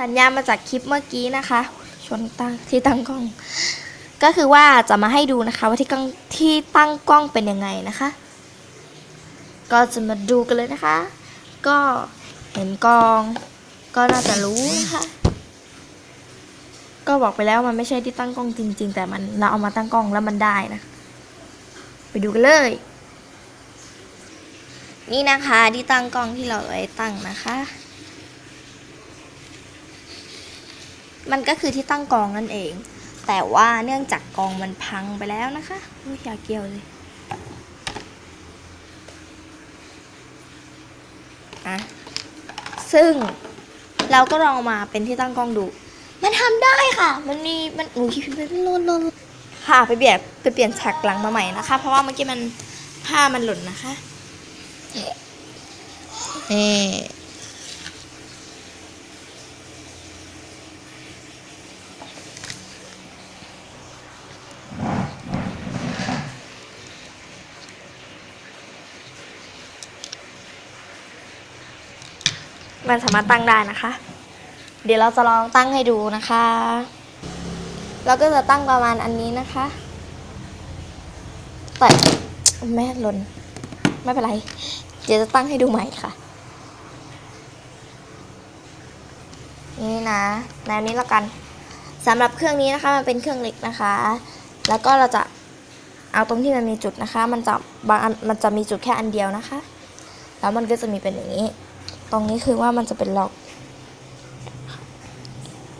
สัญญาณมาจากคลิปเมื่อกี้นะคะ ชนตั้งที่ตั้งกล้อง ก็คือว่าจะมาให้ดูนะคะ ว่าที่กล้องที่ตั้งกล้องเป็นยังไงนะคะ ก็จะมาดูกันเลยนะคะ ก็เห็นกล้อง ก็น่าจะรู้นะคะก็บอกไปแล้วมันไม่ใช่ที่ตั้งกล้องจริง ๆ แต่มันเราเอามาตั้งกล้องแล้วมันได้นะ ไปดูกันเลย นี่นะคะที่ตั้งกล้องที่เราไว้ตั้งนะคะ มันก็คือที่ตั้งกองนั่นเอง แต่ว่าเนื่องจากกองมันพังไปแล้วนะคะอุ้ยอยากเกี่ยวเลยอะซึ่งเราก็ลองมาเป็นที่ตั้งกล้องดู มันทำได้ค่ะ มันมีมันอุ้ยมันหล่นล่นค่ะไปเปลี่ยนไปเปลี่ยนฉากหลังมาใหม่นะคะ เพราะว่าเมื่อกี้มันผ้ามันหล่นนะคะนี่ มันสามารถตั้งได้นะคะ เดี๋ยวเราจะลองตั้งให้ดูนะคะ เราก็จะตั้งประมาณอันนี้นะคะแต่แม่หล่นไม่เป็นไร เดี๋ยวจะตั้งให้ดูใหม่ค่ะ นี่นะแนวนี้แล้วกันสำหรับเครื่องนี้นะคะมันเป็นเครื่องเล็กนะคะ แล้วก็เราจะเอาตรงที่มันมีจุดนะคะ มันจะบางอันมันจะมีจุดแค่อันเดียวนะคะ แล้วมันก็จะมีเป็นอย่างนี้ ตรงนี้คือว่ามันจะเป็นล็อก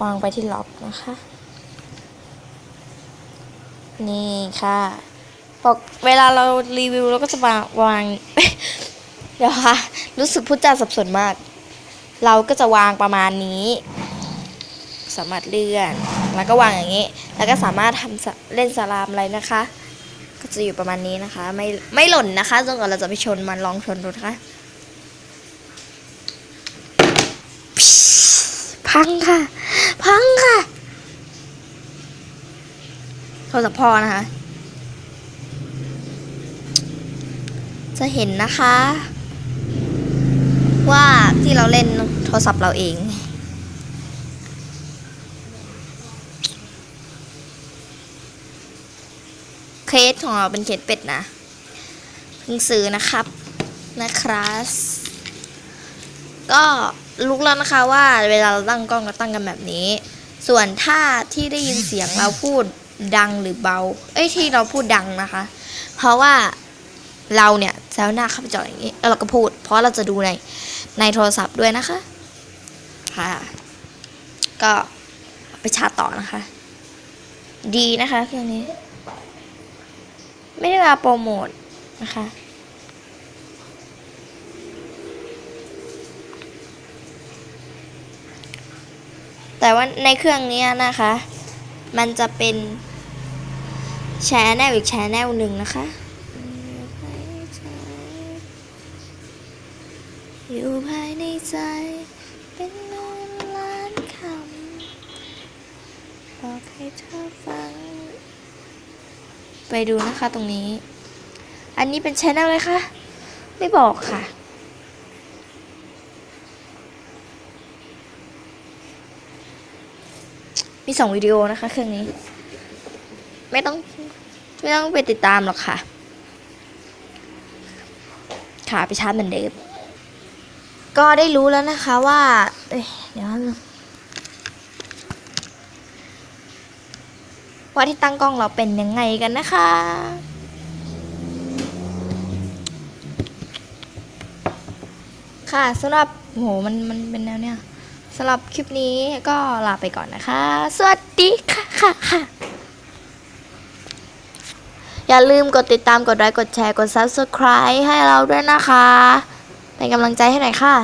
วางไปที่ล็อกนะคะ นี่ค่ะบอกเวลาเรารีวิวเราก็จะวางวางเดี๋ยวค่ะ รู้สึกพูดจาสับสนมาก เราก็จะวางประมาณนี้ สามารถเลื่อน แล้วก็วางอย่างนี้ แล้วก็สามารถทำเล่นสลามอะไรนะคะ ก็จะอยู่ประมาณนี้นะคะ ไม่ไม่หล่นนะคะจนกว่าเราจะไปชนมันลองชนดูนะคะ พังค่ะ พังค่ะโทรศัพท์พ่อนะคะ จะเห็นนะคะ ว่าที่เราเล่นโทรศัพท์เราเองเคสของเราเป็นเคสเป็ดนะเพิ่งซื้อนะครับนะครับ ก็ รู้แล้วนะคะว่าเวลาเราตั้งกล้องเราตั้งกันแบบนี้ ส่วนถ้าที่ได้ยินเสียงเราพูดดังหรือเบา เอ้ยที่เราพูดดังนะคะ เพราะว่าเราเนี่ยแซวหน้าเข้าไปจออย่างนี้แล้วเราก็พูด เพราะเราจะดูในในโทรศัพท์ด้วยนะคะ ค่ะ ก็ไปชาร์จต่อนะคะ ดีนะคะเครื่องนี้ ไม่ได้มาโปรโมทนะคะ แต่ว่าในเครื่องนี้นะคะ มันจะเป็นแชแนลอีกแชแนลหนึ่งนะคะอยู่ภายในใจเป็นเงินล้านคำบอกให้เธอฟัง ไปดูนะคะตรงนี้ อันนี้เป็นแชแนลเลยค่ะ ไม่บอกค่ะ มีสองวิดีโอนะคะเครื่องนี้ ไม่ต้องไม่ต้องไปติดตามหรอกค่ะ ขาไปชาร์จเหมือนเดิม ก็ได้รู้แล้วนะคะว่าเเดี๋ยวว่าที่ตั้งกล้องเราเป็นยังไงกันนะคะค่ะสำหรับโหมันมันเป็นแนวเนี้ย สำหรับคลิปนี้ก็ลาไปก่อนนะคะ สวัสดีค่ะค่ะค่ะ อย่าลืมกดติดตาม กดไลค์ กดแชร์ กด subscribe ให้เราด้วยนะคะ เป็นกำลังใจให้หน่อยค่ะ